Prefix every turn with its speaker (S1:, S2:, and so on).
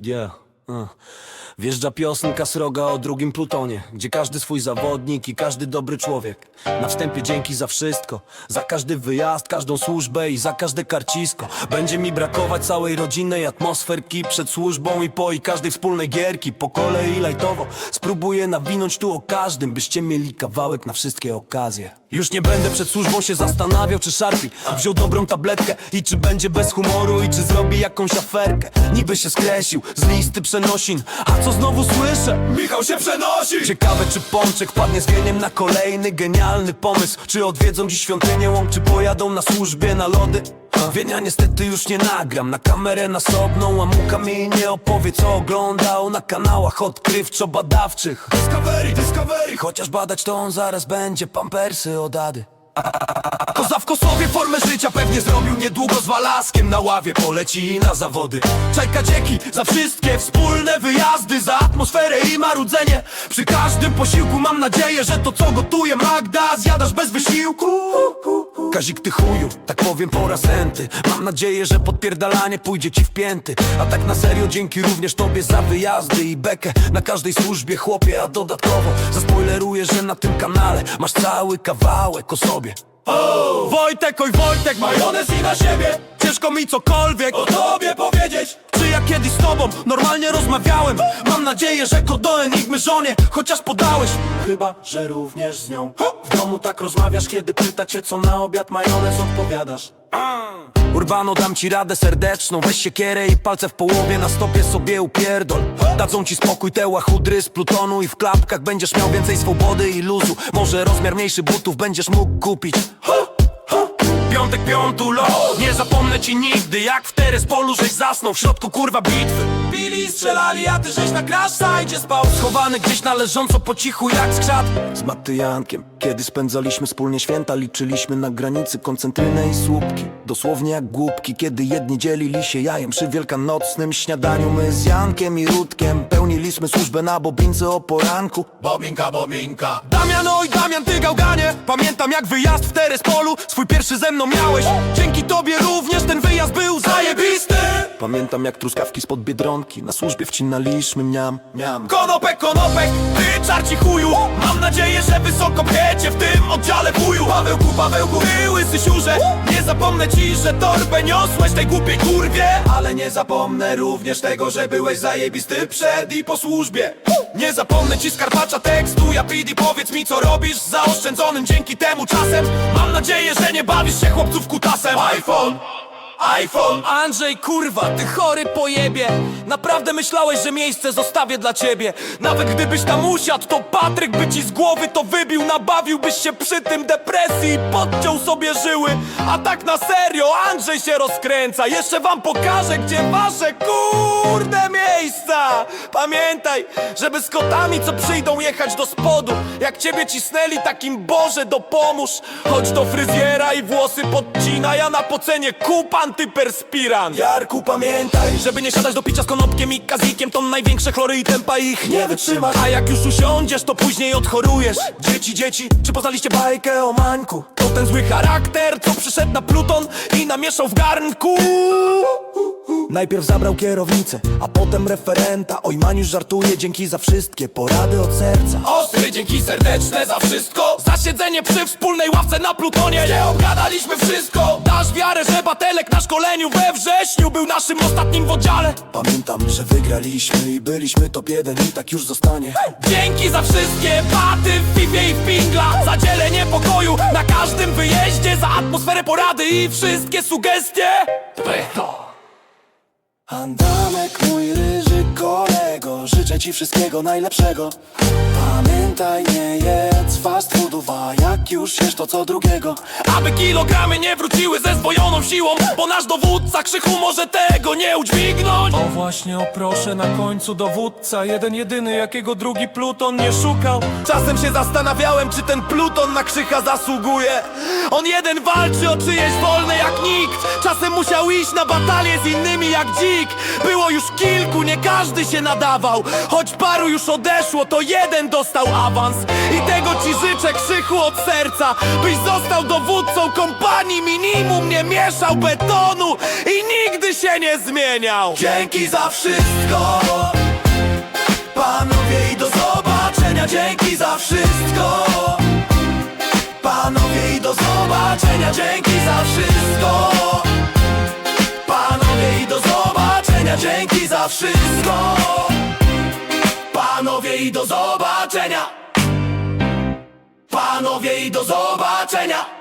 S1: Yeah. Uh. Wjeżdża piosenka sroga o drugim plutonie Gdzie każdy swój zawodnik i każdy dobry człowiek. Na wstępie dzięki za wszystko Za każdy wyjazd, każdą służbę i za każde karcisko. Będzie mi brakować całej rodzinnej atmosferki Przed służbą i po i każdej wspólnej gierki. Po kolei lajtowo Spróbuję nawinąć tu o każdym Byście mieli kawałek na wszystkie okazje. Już nie będę przed służbą się zastanawiał czy szarpi Wziął dobrą tabletkę i czy będzie bez humoru I czy zrobi jakąś aferkę. Niby się skreślił z listy przenosin A co znowu słyszę?
S2: Michał się przenosi.
S1: Ciekawe czy Pączek wpadnie z geniem na kolejny genialny pomysł. Czy odwiedzą dziś świątynię łąk, czy pojadą na służbie na lody? Wienia niestety już nie nagram. Na kamerę nasobną A Muka mi nie opowie co oglądał na kanałach odkrywczo-badawczych.
S2: Discovery, Discovery.
S1: Chociaż badać to on zaraz będzie pampersy od Ady
S2: Koza w Kosowie formę życia pewnie zrobił niedługo z Walaskiem Na ławie poleci na zawody. Czajka dzięki za wszystkie wspólne wyjazdy Za atmosferę i marudzenie. Przy każdym posiłku mam nadzieję, że to co gotuje Magda Zjadasz bez wysiłku
S1: Kazik ty chuju, tak powiem po raz enty. Mam nadzieję, że podpierdalanie pójdzie ci w pięty. A tak na serio dzięki również tobie za wyjazdy i bekę. Na każdej służbie chłopie, a dodatkowo Zaspoileruję, że na tym kanale Masz cały kawałek o sobie.
S2: Wojtek, oj Wojtek, majonez i na siebie.
S1: Ciężko mi cokolwiek
S2: O tobie powiedzieć
S1: ja kiedyś z tobą normalnie rozmawiałem. Mam nadzieję, że kod do enigmy żonie Chociaż podałeś. Chyba, że również z nią. W domu tak rozmawiasz, kiedy pyta cię co na obiad majonez odpowiadasz. Urbano dam ci radę serdeczną. Weź siekierę i palce w połowie Na stopie sobie upierdol. Dadzą ci spokój te łachudry z plutonu I w klapkach będziesz miał więcej swobody i luzu. Może rozmiar mniejszy butów będziesz mógł kupić Piątek piątu los Nie zapomnę ci nigdy Jak w Terespolu żeś zasnął W środku kurwa bitwy
S2: Bili strzelali, a ty żeś na site spał.
S1: Schowany gdzieś na leżąco po cichu jak skrzat Z Matyjankiem Kiedy spędzaliśmy wspólnie święta Liczyliśmy na granicy koncentrynę i słupki. Dosłownie jak głupki Kiedy jedni dzielili się jajem. Przy wielkanocnym śniadaniu My z Jankiem i Rutkiem Pełniliśmy służbę na bobince o poranku.
S2: Bobinka, bobinka.
S1: Damian, oj Damian, ty gałganie. Pamiętam jak wyjazd w Terespolu. Swój pierwszy ze mną miałeś. Dzięki tobie również ten Pamiętam jak truskawki spod Biedronki Na służbie wcinaliśmy mniam, miam.
S2: Konopek, konopek, ty czarci chuju. Mam nadzieję, że wysoko pchecie w tym oddziale wuju. Pawełku, Pawełku, ty łysy siurze. Nie zapomnę ci, że torbę niosłeś tej głupiej kurwie. Ale nie zapomnę również tego, że byłeś zajebisty przed i po służbie. Nie zapomnę ci skarpacza tekstu. Ja pidi, powiedz mi co robisz zaoszczędzonym dzięki temu czasem. Mam nadzieję, że nie bawisz się chłopców kutasem. iPhone iPhone.
S1: Andrzej, kurwa, ty chory pojebie. Naprawdę myślałeś, że miejsce zostawię dla ciebie. Nawet gdybyś tam usiadł, to Patryk by ci z głowy to wybił. Nabawiłbyś się przy tym depresji i podciął sobie żyły. A tak na serio, Andrzej się rozkręca. Jeszcze wam pokażę, gdzie wasze kurde miejsca. Pamiętaj, żeby z kotami, co przyjdą jechać do spodu. Jak ciebie cisnęli, takim Boże dopomóż. Chodź do fryzjera i włosy podcina. Ja na pocenie kup antyperspiran
S2: Jarku, pamiętaj,
S1: żeby nie siadać do picia z konopkiem i kazikiem To największe chlory i tempa ich nie wytrzymasz. A jak już usiądziesz, to później odchorujesz. Dzieci, dzieci, czy poznaliście bajkę o Mańku? To ten zły charakter, co przyszedł na Pluton I namieszał w garnku Najpierw zabrał kierownicę, a potem referenta. Oj, Maniusz żartuje, dzięki za wszystkie porady od serca.
S2: Ostry, dzięki serdeczne za wszystko.
S1: Za siedzenie przy wspólnej ławce na Plutonie.
S2: Nie obgadaliśmy wszystko.
S1: Dasz wiarę, że batelek na szkoleniu we wrześniu Był naszym ostatnim w oddziale. Pamiętam, że wygraliśmy i byliśmy top jeden i tak już zostanie. Dzięki za wszystkie paty w Fifie i w Pingla. Za dzielenie pokoju na każdym wyjeździe Za atmosferę porady i wszystkie sugestie.
S2: Beto
S1: Andamek, mój ryży kolego Życzę ci wszystkiego najlepszego. Pamiętaj, nie jedz fast foodów A jak już jesz to co drugiego. Aby kilogramy nie wróciły ze zdwojoną siłą Bo nasz dowódca krzychu może tego nie udźwignąć.
S3: O właśnie, o proszę, na końcu dowódca. Jeden jedyny, jakiego drugi pluton nie szukał.
S1: Czasem się zastanawiałem, czy ten Pluton na krzycha zasługuje. On jeden walczy o czyjeś wolne jak nikt Czasem musiał iść na batalię z innymi jak dzik. Było już kilku, nie każdy się nadawał. Choć paru już odeszło, to jeden dostał awans. I tego ci życzę krzychu od
S2: serca Byś został dowódcą kompanii minimum Nie mieszał betonu i nigdy się nie zmieniał. Dzięki za wszystko Panowie i do zobaczenia. Dzięki za wszystko Panowie i do zobaczenia. Dzięki za wszystko wszystko. Panowie i do zobaczenia. Panowie i do zobaczenia